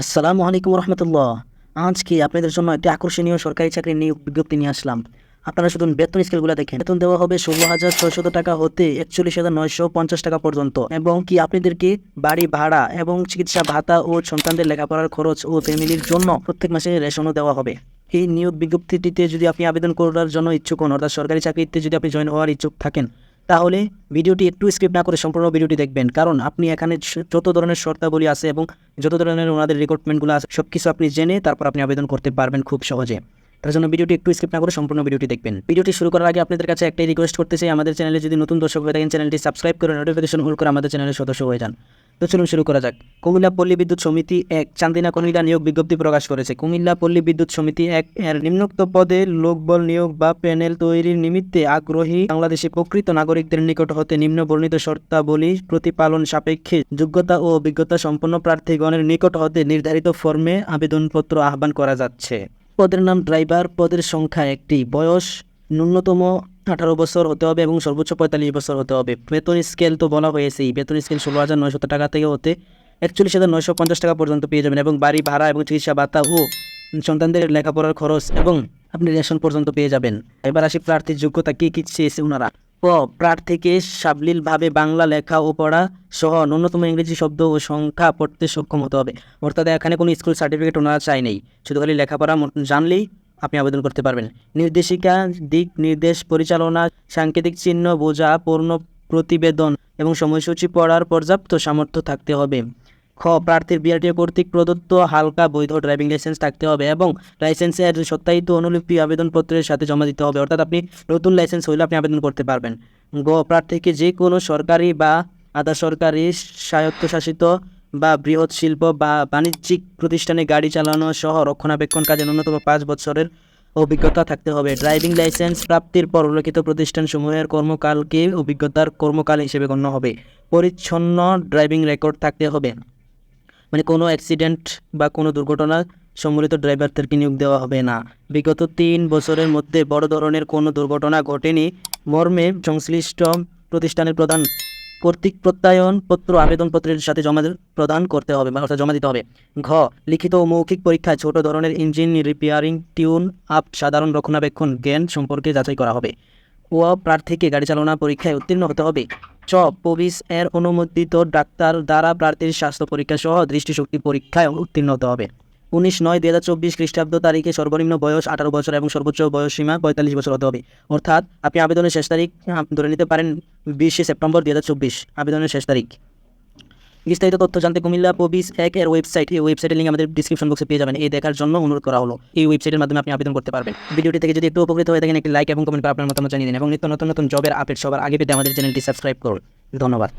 আসসালামু আলাইকুম রহমতুল্লাহ আজকে আপনাদের জন্য একটি আকর্ষণীয় সরকারি চাকরির নিয়োগ বিজ্ঞপ্তি নিয়ে আসলাম। আপনারা শুধু বেতন স্কেলগুলো দেখেন। বেতন দেওয়া হবে ষোলো হাজার ছয়শত টাকা হতে একচল্লিশ হাজার নয়শো পঞ্চাশ টাকা পর্যন্ত। এবং কি আপনাদেরকে বাড়ি ভাড়া এবং চিকিৎসা ভাতা ও সন্তানদের লেখাপড়ার খরচ ও ফ্যামিলির জন্য প্রত্যেক মাসে রেশনও দেওয়া হবে। এই নিয়োগ বিজ্ঞপ্তিটিতে যদি আপনি আবেদন করার জন্য ইচ্ছুক হন, অর্থাৎ সরকারি চাকরিতে যদি আপনি জয়েন হওয়ার ইচ্ছুক থাকেন তাহলে ভিডিওটি একটু স্ক্রিপ্ট না করে সম্পূর্ণ ভিডিওটি দেখবেন। কারণ আপনি এখানে যত ধরনের শর্তাবলী আছে এবং যত ধরনের ওনাদের রিক্রুটমেন্টগুলো আছে সব কিছু আপনি জেনে তারপর আপনি আবেদন করতে পারবেন খুব সহজে। তার জন্য ভিডিওটি একটু স্কিপ না করে সম্পূর্ণ ভিডিওটি দেখবেন। ভিডিওটি শুরু করার আগে আপনাদের কাছে একটাই রিকোয়েস্ট করতে চাই, আমাদের চ্যানেলে যদি নতুন দর্শক হয়ে থাকেন, চ্যানেলটি সাবস্ক্রাইব করে নোটিফিকেশন অল করে আমাদের চ্যানেলের সদস্য হয়ে যান। তো চলুন শুরু করা যাক। কুমিল্লা পল্লী বিদ্যুৎ সমিতি এক, চান্দিনা কুমিল্লা নিয়োগ বিজ্ঞপ্তি প্রকাশ করেছে। কুমিল্লা পল্লী বিদ্যুৎ সমিতি এক, এর নিম্নোক্ত পদে লোকবল নিয়োগ বা প্যানেল তৈরির নিমিত্তে আগ্রহী বাংলাদেশে প্রকৃত নাগরিকদের নিকট হতে নিম্ন বর্ণিত শর্তাবলী প্রতিপালন সাপেক্ষে যোগ্যতা ও অভিজ্ঞতা সম্পন্ন প্রার্থীগণের নিকট হতে নির্ধারিত ফর্মে আবেদনপত্র আহ্বান করা যাচ্ছে। পদের নাম ড্রাইভার, পদের সংখ্যা একটি, বয়স ন্যূনতম আঠারো বছর হতে হবে এবং সর্বোচ্চ পঁয়তাল্লিশ বছর হতে হবে। বেতন স্কেল তো বলা হয়েছেই বেতন স্কেল ষোলো হাজার নয়শো টাকা থেকে হতে একচল্লিশ হাজার নয়শো পঞ্চাশ টাকা পর্যন্ত পেয়ে যাবেন এবং বাড়ি, ভাড়া এবং চিকিৎসা, ভাতা ও সন্তানদের লেখাপড়ার খরচ এবং আপনি রেশন পর্যন্ত পেয়ে যাবেন। এবার আসি প্রার্থীর যোগ্যতা কী কী চেয়েছে ওনারা ক প্রার্থীকে সাবলীলভাবে বাংলা লেখা ও পড়া সহ ন্যূনতম ইংরেজি শব্দ ও সংখ্যা পড়তে সক্ষম হতে হবে। অর্থাৎ এখানে কোনো স্কুল সার্টিফিকেট ওনারা চাই নেই। শুধু খালি লেখাপড়া জানলেই আপনি আবেদন করতে পারবেন। নির্দেশিকা, দিক নির্দেশ, পরিচালনা, সাংকেতিক চিহ্ন, বোঝা, পূর্ণ প্রতিবেদন এবং সময়সূচি পড়ার পর্যাপ্ত সামর্থ্য থাকতে হবে। খ, প্রার্থীর বিআরটিএ কর্তৃক প্রদত্ত হালকা বৈধ ড্রাইভিং লাইসেন্স থাকতে হবে এবং লাইসেন্সের সত্যায়িত অনুলিপি আবেদনপত্রের সাথে জমা দিতে হবে, অর্থাৎ আপনি নতুন লাইসেন্স হইলে আপনি আবেদন করতে পারবেন। গ, প্রার্থীকে যে কোনো সরকারি বা আধা সরকারি স্বায়ত্তশাসিত বা বৃহৎ শিল্প বা বাণিজ্যিক প্রতিষ্ঠানে গাড়ি চালানো সহ রক্ষণাবেক্ষণ কাজে ন্যূনতম পাঁচ বছরের অভিজ্ঞতা থাকতে হবে। ড্রাইভিং লাইসেন্স প্রাপ্তির পর উল্লেখিত প্রতিষ্ঠানসমূহের কর্মকালকে অভিজ্ঞতার কর্মকাল হিসেবে গণ্য হবে। পরিচ্ছন্ন ড্রাইভিং রেকর্ড থাকতে হবে। মানে কোনো অ্যাক্সিডেন্ট বা কোনো দুর্ঘটনা সম্মিলিত ড্রাইভারদেরকে নিয়োগ দেওয়া হবে না। বিগত তিন বছরের মধ্যে বড় ধরনের কোনো দুর্ঘটনা ঘটেনি। মর্মে সংশ্লিষ্ট প্রতিষ্ঠানের প্রধান কর্তৃক প্রত্যয়ন পত্র আবেদনপত্রের সাথে জমা প্রদান করতে হবে বা অর্থাৎ জমা দিতে হবে। ঘ, লিখিত ও মৌখিক পরীক্ষায় ছোট ধরনের ইঞ্জিন, রিপেয়ারিং, টিউন, আপ, সাধারণ রক্ষণাবেক্ষণ, জ্ঞান সম্পর্কে যাচাই করা হবে। ও, প্রার্থীকে গাড়ি চালনা পরীক্ষায় উত্তীর্ণ হতে হবে। চ, পবিস এর অনুমোদিত ডাক্তার দ্বারা প্রার্থীর স্বাস্থ্য পরীক্ষা সহ দৃষ্টিশক্তি পরীক্ষায় উত্তীর্ণ হতে হবে। উনিশ নয় দুই হাজার চব্বিশ খ্রিস্টাব্দ তারিখে সর্বনিম্ন বয়স আঠারো বছর এবং সর্বোচ্চ বয়স সীমা পঁয়তাল্লিশ বছর হতে হবে। অর্থাৎ আপনি আবেদনের শেষ তারিখ ধরে নিতে পারেন বিশে সেপ্টেম্বর দুই হাজার চব্বিশ, আবেদনের শেষ তারিখ। বিস্তারিত তথ্য জানতে কুমিল্লা পবিস এক এর ওয়েবসাইট, এই ওয়েবসাইটের লিঙ্ক আমাদের ডিসক্রিপশন বক্সে পেয়ে যাবেন। এই দেখার জন্য অনুরোধ করা হলো। এই ওয়েবসাইটের মাধ্যমে আপনি আবেদন করতে পারবেন। ভিডিওটি থেকে যদি একটু উপকৃত হয়ে থাকেন, একটি লাইক এবং কমেন্ট আপনার মতামত জানিয়ে দিন। এবং নিত্য নতুন নতুন জবের আপডেট সবার আগে পেতে আমাদের চ্যানেলটি সাবস্ক্রাইব করুন। ধন্যবাদ।